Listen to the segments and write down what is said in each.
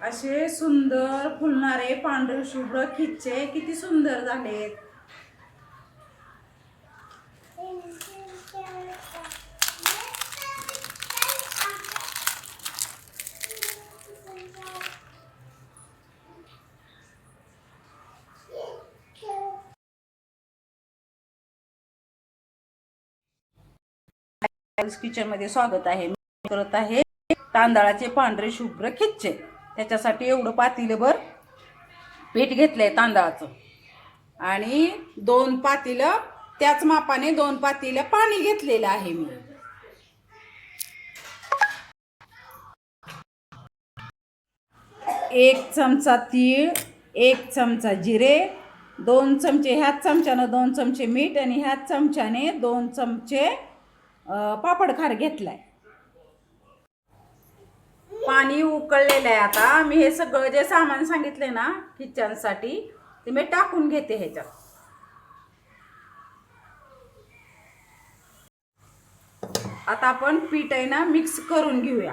असे सुंदर फुलणारे पांढरे शुभ्र खिच्चे किती सुंदर झालेत. किचनमध्ये स्वागत आहे. मी करत आहे तांदळाचे पांढरे शुभ्र खिच्चे. त्याच्यासाठी एवढं पातीलभर पीठ घेतलं आहे तांदळाचं. आणि दोन पातीलं त्याच मापाने दोन पातीलं पाणी घेतलेलं आहे मी. एक चमचा तीळ एक चमचा जिरे दोन चमचे ह्याच चमच्यानं दोन चमचे मीठ आणि ह्याच चमच्याने दोन चमचे पापड खार घेतलाय. पाणी उकळलेलं आहे आता. मी हे सगळं जे सामान सांगितले ना किचनसाठी ते मी टाकून घेते ह्याच्यात. आता आपण पीठ आहे ना मिक्स करून घेऊया.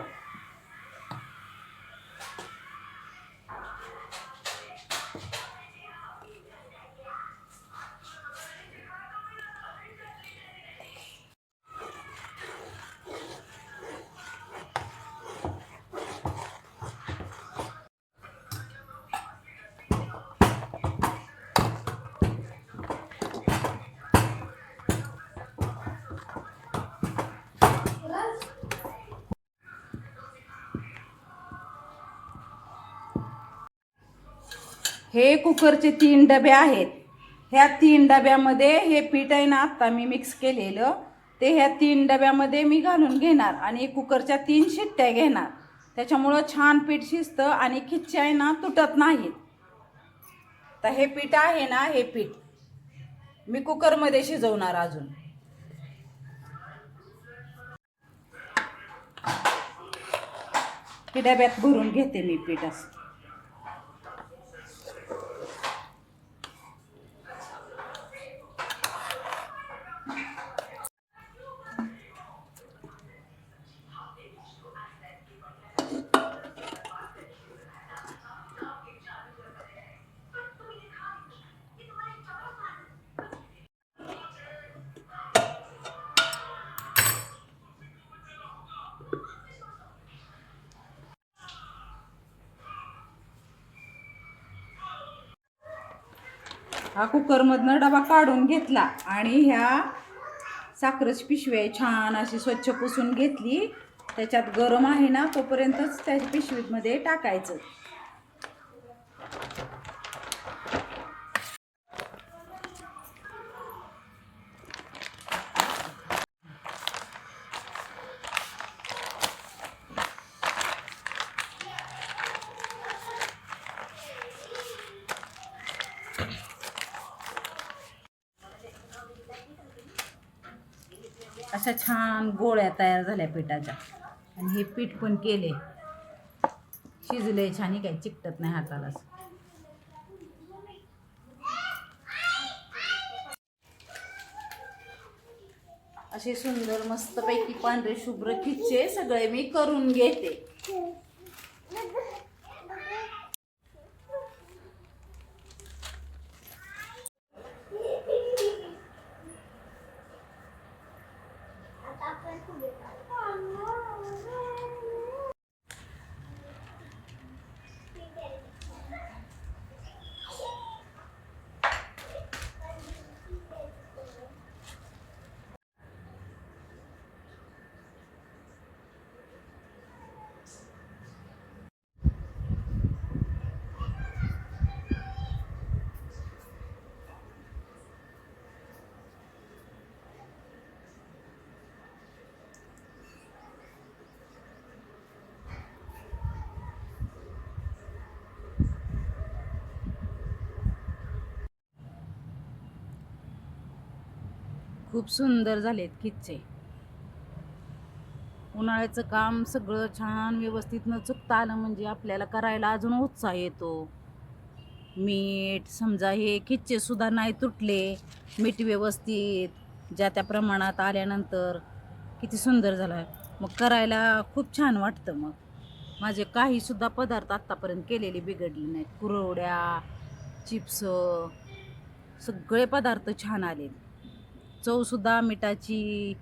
हे कुकरचे तीन डबे आहेत. ह्या तीन डब्यामध्ये हे पीठ आहे ना आत्ता मी मिक्स केलेलं. ते ह्या तीन डब्यामध्ये मी घालून घेणार आणि कुकरच्या तीन शिट्ट्या घेणार. त्याच्यामुळं छान पीठ शिजतं आणि खिच्चे आहे ना तुटत नाहीत. तर हे पीठ आहे ना हे पीठ मी कुकरमध्ये शिजवणार अजून. हे डब्यात भरून घेते मी पीठ असं. हा कुकरमधनं डबा काढून घेतला आणि ह्या साखरेची पिशवी आहे. छान अशी स्वच्छ पुसून घेतली. त्याच्यात गरम आहे ना तोपर्यंतच त्या पिशवीमध्ये टाकायचं. अशा छान गोळ्या तयार झाल्या पिठाच्या. आणि हे पीठ पण केले. शिजले छान हे काही चिकटत नाही हाताला असे सुंदर मस्तपैकी पांढरे शुभ्र खिच्चे सगळे मी करून घेते. खूप सुंदर झालेत खिच्चे उन्हाळ्याचं काम सगळं छान व्यवस्थित न चुकता आलं म्हणजे आपल्याला करायला अजून उत्साह येतो. मीठ समजा हे खिच्चे सुद्धा नाही तुटले. मीठ व्यवस्थित ज्या त्या प्रमाणात आल्यानंतर किती सुंदर झालं. मग करायला खूप छान वाटतं मग. माझे काहीसुद्धा पदार्थ आत्तापर्यंत केलेले बिघडले नाहीत. कुरवड्या चिप्स सगळे पदार्थ छान आले चवसुद्धा मिठाची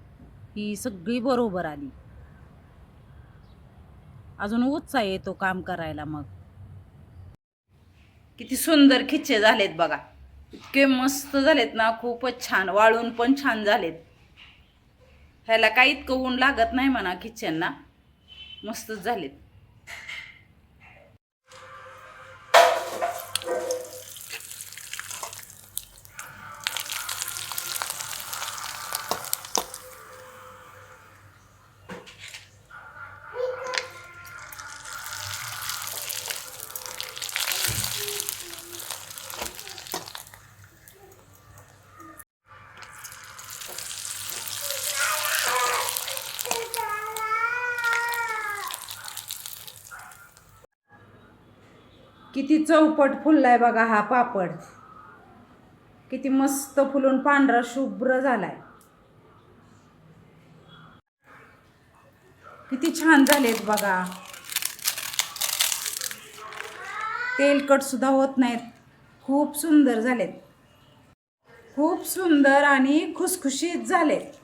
ही सगळी बरोबर आली. अजून उत्साह येतो काम करायला मग. किती सुंदर खिच्चे झालेत बघा. इतके मस्त झालेत ना खूपच छान वाळून पण छान झालेत. ह्याला काही इतकं ऊन लागत नाही म्हणा खिच्च्यांना. मस्तच झालेत. किती चौपट फुललाय बघा हा पापड. किती मस्त फुलून पांढरा शुभ्र झालाय. किती छान झालेत बघा. तेलकट सुद्धा होत नाहीत. खूप सुंदर झालेत. खूप सुंदर आणि खुसखुशीत झालेत.